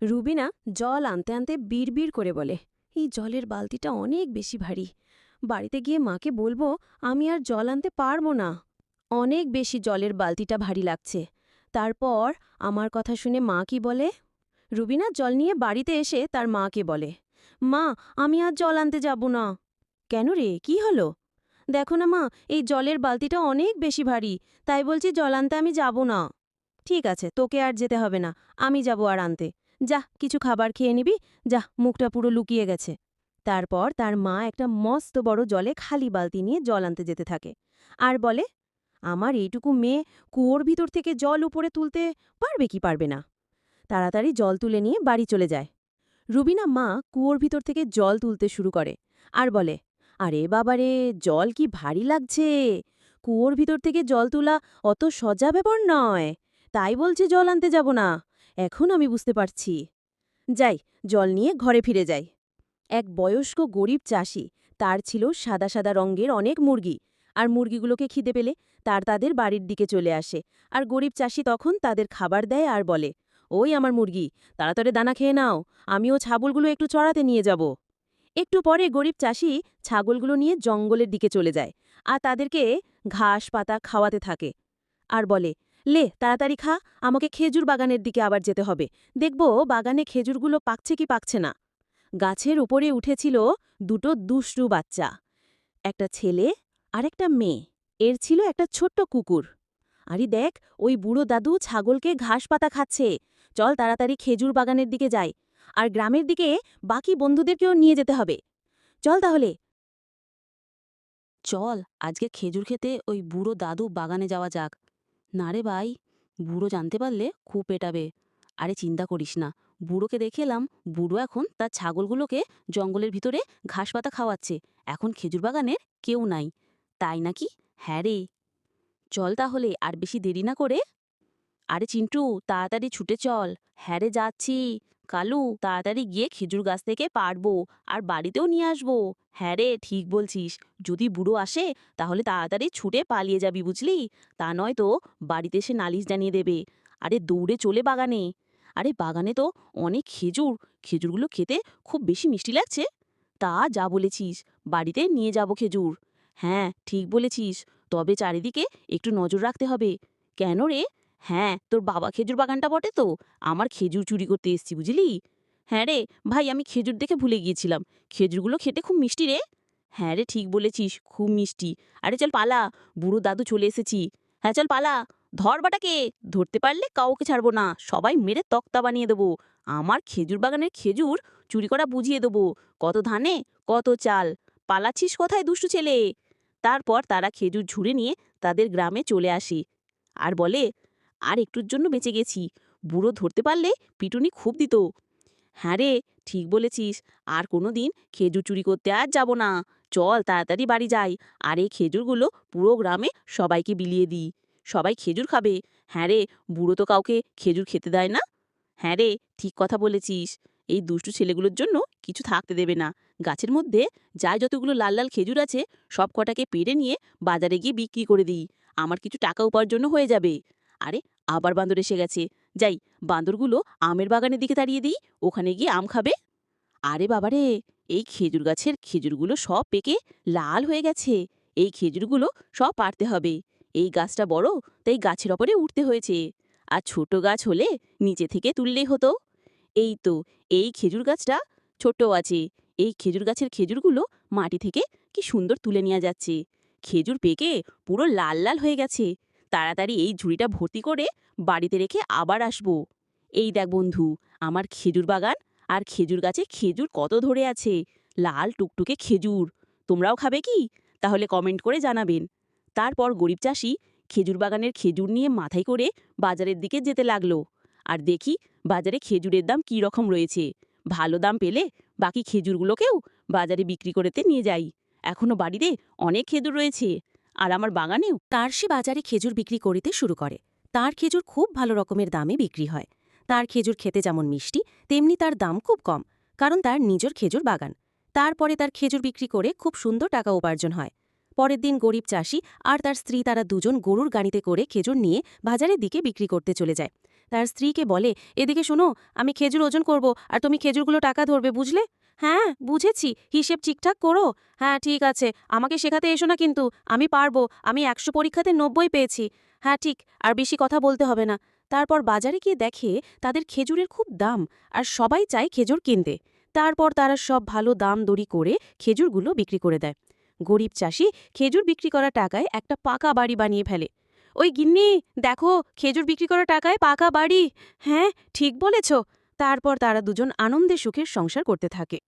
রুবিনা জল আনতে আনতে বিড়বিড় করে বলে, এই জলের বালতিটা অনেক বেশি ভারী। বাড়িতে গিয়ে মাকে বলব, আমি আর জল আনতে পারব না। অনেক বেশি জলের বালতিটা ভারী লাগছে। তারপর আমার কথা শুনে মা কি বলে? রুবিনা জল নিয়ে বাড়িতে এসে তার মাকে বলে, মা, আমি আর জল আনতে যাব না। কেন রে, কি হলো? দেখো না মা, এই জলের বালতিটা অনেক বেশি ভারী, তাই বলছি জল আনতে আমি যাব না। ঠিক আছে, তোকে আর যেতে হবে না, আমি যাব আর আনতে। যা, কিছু খাবার খেয়ে নিবি। যা, মুখটা পুরো লুকিয়ে গেছে। তারপর তার মা একটা মস্ত বড় জলে খালি বালতি নিয়ে জল আনতে যেতে থাকে। আর বলে, আমার এইটুকু মেয়ে কুয়োর ভিতর থেকে জল উপরে তুলতে পারবে কি পারবে না? তাড়াতাড়ি জল তুলে নিয়ে বাড়ি চলে যায়। রুবিনা মা কুয়োর ভিতর থেকে জল তুলতে শুরু করে আর বলে, আরে বাবারে, জল কি ভারী লাগছে? কুয়োর ভিতর থেকে জল তোলা অত সজা ব্যাপার নয়। তাই বলছে জল আনতে যাব না। এখন আমি বুঝতে পারছি। যাই, জল নিয়ে ঘরে ফিরে যাই। এক বয়স্ক গরিব চাষি, তার ছিল সাদা সাদা রঙের অনেক মুরগি, আর মুরগিগুলোকে খিদে পেলে তার তাদের বাড়ির দিকে চলে আসে, আর গরিব চাষি তখন তাদের খাবার দেয় আর বলে, ওই আমার মুরগি, তাড়াতাড়ি দানা খেয়ে নাও, আমিও ছাগলগুলো একটু চড়াতে নিয়ে যাব। একটু পরে গরিব চাষি ছাগলগুলো নিয়ে জঙ্গলের দিকে চলে যায়, আর তাদেরকে ঘাস পাতা খাওয়াতে থাকে, আর বলে লে, তাড়াতাড়ি খা, আমাকে খেজুর বাগানের দিকে আবার যেতে হবে। দেখব বাগানে খেজুরগুলো পাকছে কি পাকছে না। গাছের উপরে উঠেছিল দুটো দুষ্টু বাচ্চা। একটা ছেলে আর একটা মেয়ে। এর ছিল একটা ছোট্ট কুকুর। আরে দেখ, ওই বুড়ো দাদু ছাগলকে ঘাস পাতা খাচ্ছে। চল তাড়াতাড়ি খেজুর বাগানের দিকে যাই। আর গ্রামের দিকে বাকি বন্ধুদেরকেও নিয়ে যেতে হবে। চল তাহলে। চল, আজকে খেজুর খেতে ওই বুড়ো দাদু বাগানে যাওয়া যাক। না রে ভাই, বুড়ো জানতে পারলে খুব পেটাবে। আরে চিন্তা করিস না, বুড়োকে দেখে এলাম, বুড়ো এখন তার ছাগলগুলোকে জঙ্গলের ভিতরে ঘাস পাতা খাওয়াচ্ছে। এখন খেজুর বাগানের কেউ নাই। তাই নাকি? হ্যাঁ রে। চল তাহলে আর বেশি দেরি না করে। আরে চিন্টু, তাড়াতাড়ি ছুটে চল। হ্যাঁ রে, যাচ্ছি। কালু, তাড়াতাড়ি গিয়ে খেজুর গাছ থেকে পারব আর বাড়িতেও নিয়ে আসব। হ্যাঁ রে, ঠিক বলছিস। যদি বুড়ো আসে, তাহলে তাড়াতাড়ি ছুটে পালিয়ে যাবি বুঝলি? তা নয় তো, বাড়িতে এসে নালিশ জানিয়ে দেবে। আরে দৌড়ে চলে বাগানে। আরে বাগানে তো অনেক খেজুর। খেজুরগুলো খেতে খুব বেশি মিষ্টি লাগছে। তা যা বলেছিস, বাড়িতে নিয়ে যাব খেজুর। হ্যাঁ ঠিক বলেছিস। তবে চারিদিকে একটু নজর রাখতে হবে। কেন রে? হ্যাঁ তোর বাবা খেজুর বাগানটা বটে তো? আমার খেজুর চুরি করতে এসছি, বুঝলি? হ্যাঁ রে, ভাই, আমি খেজুর দেখে ভুলে গিয়েছিলাম। খেজুরগুলো খেতে খুব মিষ্টি রে? হ্যাঁ রে, ঠিক বলেছিস, খুব মিষ্টি। আরে চল পালা, বুড়ো দাদু চলে এসেছি। হ্যাঁ চল পালা। ধর বাটাকে, ধরতে পারলে কাউকে ছাড়বো না, সবাই মেরে তক্তা বানিয়ে দেবো। আমার খেজুর বাগানের খেজুর চুরি করা বুঝিয়ে দেবো। কত ধানে, কত চাল। পালাচ্ছিস কোথায়, দুষ্টু ছেলে? তারপর তারা খেজুর ঝুড়ে নিয়ে তাদের গ্রামে চলে আসে। আর বলে আর একটুর জন্য বেঁচে গেছি। বুড়ো ধরতে পারলে পিটুনি খুব দিত। হ্যাঁ রে, ঠিক বলেছিস। আর কোনো দিন খেজুর চুরি করতে আর যাব না। চল তাড়াতাড়ি বাড়ি যাই। আর এই খেজুরগুলো পুরো গ্রামে সবাইকে বিলিয়ে দিই। সবাই খেজুর খাবে। হ্যাঁ রে, বুড়ো তো কাউকে খেজুর খেতে দেয় না। হ্যাঁ রে, ঠিক কথা বলেছিস। এই দুষ্টু ছেলেগুলোর জন্য কিছু থাকতে দেবে না। গাছের মধ্যে যাই যতগুলো লাল লাল খেজুর আছে সব কটাকে পেড়ে নিয়ে বাজারে গিয়ে বিক্রি করে দিই। আমার কিছু টাকা উপার্জন হয়ে যাবে। আরে, আবার বান্দর এসে গেছে। যাই, বান্দরগুলো আমের বাগানের দিকে তাড়িয়ে দিই, ওখানে গিয়ে আম খাবে। আরে বাবারে, এই খেজুর গাছের খেজুরগুলো সব পেকে লাল হয়ে গেছে। এই খেজুরগুলো সব পারতে হবে। এই গাছটা বড়, তাই গাছের ওপরে উঠতে হয়েছে। আর ছোট গাছ হলে নিচে থেকে তুললেই হতো। এই তো, এই খেজুর গাছটা ছোট আছে। এই খেজুর গাছের খেজুরগুলো মাটি থেকে কি সুন্দর তুলে নেওয়া যাচ্ছে। খেজুর পেকে পুরো লাল লাল হয়ে গেছে। তাড়াতাড়ি এই ঝুড়িটা ভর্তি করে বাড়িতে রেখে আবার আসব। এই দেখ বন্ধু, আমার খেজুর বাগান আর খেজুর গাছে খেজুর কত ধরে আছে। লাল টুকটুকে খেজুর, তোমরাও খাবে কি? তাহলে কমেন্ট করে জানাবেন। তারপর গরিব চাষি খেজুর বাগানের খেজুর নিয়ে মাথায় করে বাজারের দিকে যেতে লাগল। আর দেখি বাজারে খেজুরের দাম কী রকম রয়েছে। ভালো দাম পেলে বাকি খেজুরগুলোকেও বাজারে বিক্রি করতে নিয়ে যাই। এখনও বাড়িতে অনেক খেজুর রয়েছে। আর আমার বাগানেও তার সে বাজারে খেজুর বিক্রি করিতে শুরু করে। তার খেজুর খুব ভালো রকমের দামে বিক্রি হয়। তার খেজুর খেতে যেমন মিষ্টি, তেমনি তার দাম খুব কম, কারণ তার নিজের খেজুর বাগান। তারপরে তার খেজুর বিক্রি করে খুব সুন্দর টাকা উপার্জন হয়। পরের দিন গরিব চাষি আর তার স্ত্রী তারা দুজন গরুর গাড়িতে করে খেজুর নিয়ে বাজারের দিকে বিক্রি করতে চলে যায়। তার স্ত্রীকে বলে, এদিকে শোনো, আমি খেজুর ওজন করব, আর তুমি খেজুরগুলো টাকা ধরবে, বুঝলে? হ্যাঁ বুঝেছি। হিসেব ঠিকঠাক করো। হ্যাঁ ঠিক আছে। আমাকে শেখাতে এসো না কিন্তু। আমি পারব। আমি একশো পরীক্ষাতে নব্বই পেয়েছি। হ্যাঁ ঠিক। আর বেশি কথা বলতে হবে না। তারপর বাজারে গিয়ে দেখে তাদের খেজুরের খুব দাম আর সবাই চায় খেজুর কিনতে। তারপর তারা সব ভালো দাম দড়ি করে খেজুরগুলো বিক্রি করে দেয়। গরিব চাষি খেজুর বিক্রি করা টাকায় একটা পাকা বাড়ি বানিয়ে ফেলে। ওই গিন্নি, দেখো, খেজুর বিক্রি করা টাকায় পাকা বাড়ি। হ্যাঁ ঠিক বলেছ। তারপর তারা দুজন আনন্দে সুখের সংসার করতে থাকে।